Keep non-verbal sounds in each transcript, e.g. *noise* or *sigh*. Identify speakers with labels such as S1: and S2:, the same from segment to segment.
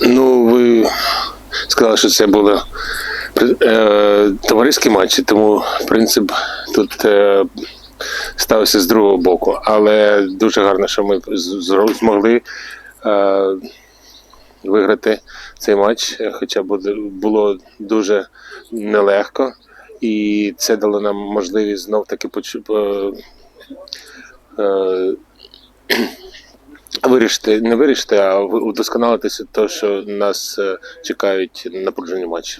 S1: Ну, ви сказали, що це були е, товариські матчі, тому принцип тут е, ставився з другого боку. Але дуже гарно, що ми змогли е, виграти цей матч, хоча було дуже нелегко. І це дало нам можливість знов таки почу, е, е, вирішити, не вирішити, а удосконалитися те, що нас е, чекають напружені матчі.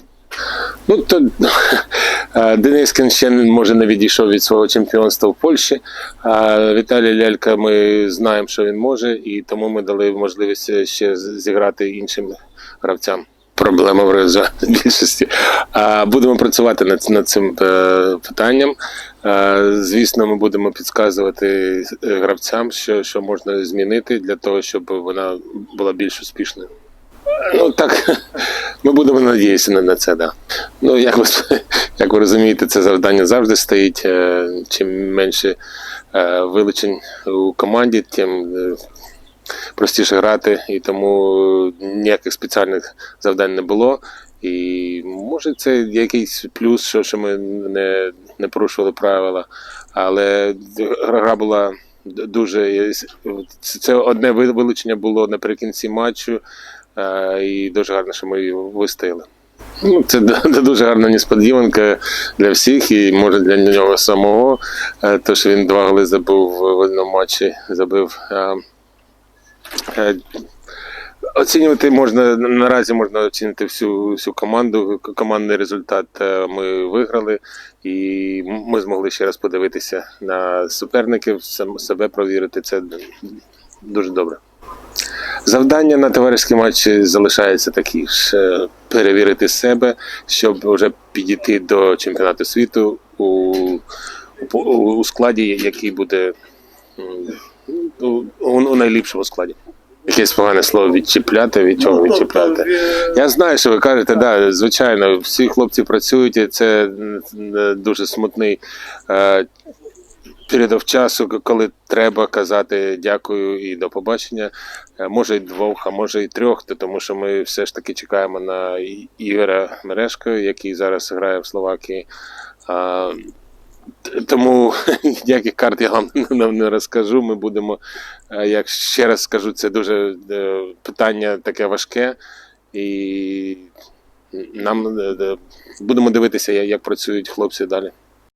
S1: Ну, то *laughs* е, Денискін ще може не відійшов від свого чемпіонства в Польщі. А Віталій Лялька, ми знаємо, що він може, і тому ми дали можливість ще зіграти іншим гравцям. Проблема в більшості. А будемо працювати над, над цим е, питанням. Е, Звісно, ми будемо підказувати е, гравцям, що, що можна змінити для того, щоб вона була більш успішною. Ну так, ми будемо надіятися на, це, да. Ну, як ви, як ви розумієте, це завдання завжди стоїть. Чим менше вилучень у команді, тим простіше грати, і тому ніяких спеціальних завдань не було. І може це якийсь плюс, що, що ми не, не порушували правила, але гра була дуже. Це одне вилучення було наприкінці матчу. Е, і дуже гарно, що ми її вистояли. Ну, це *laughs* дуже гарна несподіванка для всіх, і може для нього самого. Е, То, що він два голи забив в одному матчі, забив. Е, Оцінювати можна наразі можна оцінити всю всю команду. Командний результат е, ми виграли, і ми змогли ще раз подивитися на суперників, себе провірити. Це дуже добре. Завдання на товариські матчі залишається такі ж: е, перевірити себе, щоб вже підійти до чемпіонату світу у, у, у складі, який буде у, у найліпшому складі. Якесь погане слово відчіпляти, від чого відчіпляти. Я знаю, що ви кажете, да, звичайно, всі хлопці працюють, і це дуже смутний е, період часу, коли треба казати дякую і до побачення. Е, Може й двох, а може й трьох, то тому що ми все ж таки чекаємо на І- Ігоря Мерешко, який зараз грає в Словакії. Тому *laughs* ніяких карт я вам *laughs* не- розкажу. Ми будемо, е, як ще раз скажу, це дуже е, питання таке важке, і нам е, будемо дивитися, як працюють хлопці далі.